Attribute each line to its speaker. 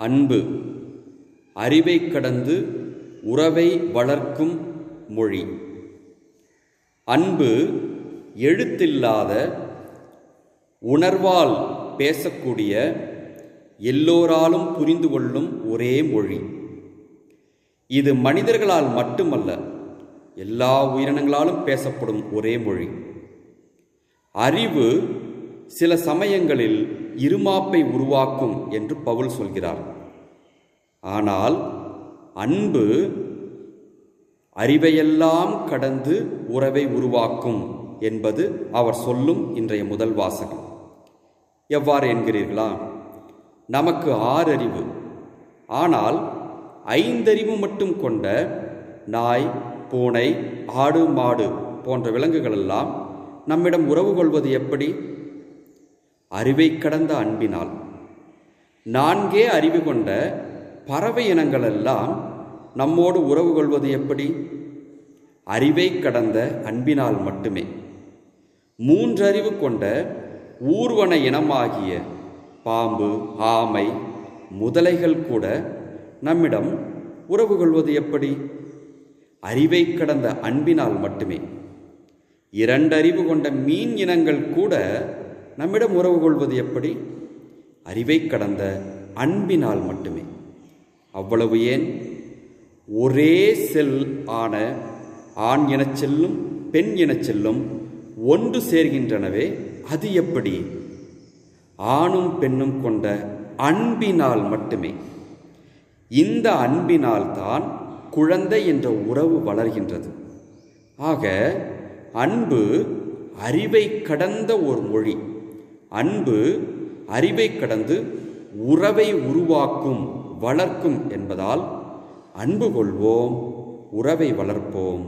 Speaker 1: அன்பு. அறிவை கடந்து உறவை வளர்க்கும் மொழி. அன்பு எழுத்தில்லாத உணர்வால் பேசக்கூடிய எல்லோராலும் புரிந்து கொள்ளும் ஒரே மொழி. இது மனிதர்களால் மட்டுமல்ல எல்லா உயிரினங்களாலும் பேசப்படும் ஒரே மொழி. அறிவு சில சமயங்களில் இருமாப்பை உருவாக்கும் என்று பவுல் சொல்கிறார். ஆனால் அன்பு அறிவையெல்லாம் கடந்து உறவை உருவாக்கும் என்பது அவர் சொல்லும் இன்றைய முதல் வாசகம். எவ்வாறு என்கிறீர்களா? நமக்கு ஆறறிவு. ஆனால் ஐந்தறிவு மட்டும் கொண்ட நாய் பூனை ஆடு மாடு போன்ற விலங்குகளெல்லாம் நம்மிடம் உறவு கொள்வது எப்படி? அறிவை கடந்த அன்பினால். நான்கே அறிவு கொண்ட பறவை இனங்களெல்லாம் நம்மோடு உறவு கொள்வது எப்படி? அறிவை கடந்த அன்பினால் மட்டுமே. மூன்றறிவு கொண்ட ஊர்வன இனமாகிய பாம்பு ஆமை முதலைகள் கூட நம்மிடம் உறவு கொள்வது எப்படி? அறிவை கடந்த அன்பினால் மட்டுமே. இரண்டறிவு கொண்ட மீன் இனங்கள் கூட நம்மிடம் உறவு கொள்வது எப்படி? அறிவை கடந்த அன்பினால் மட்டுமே. அவ்வளவு ஏன்? ஒரே செல் ஆன ஆண் எனச் செல்லும் பெண் எனச் செல்லும் ஒன்று சேர்கின்றனவே அது எப்படி? ஆணும் பெண்ணும் கொண்ட அன்பினால் மட்டுமே. இந்த அன்பினால் தான் குழந்தை என்ற உறவு வளர்கின்றது. ஆக அன்பு அறிவை கடந்த ஒரு மொழி. அன்பு அறிவை கடந்து உறவை உருவாக்கும் வளர்க்கும் என்பதால் அன்பு கொள்வோம் உறவை வளர்ப்போம்.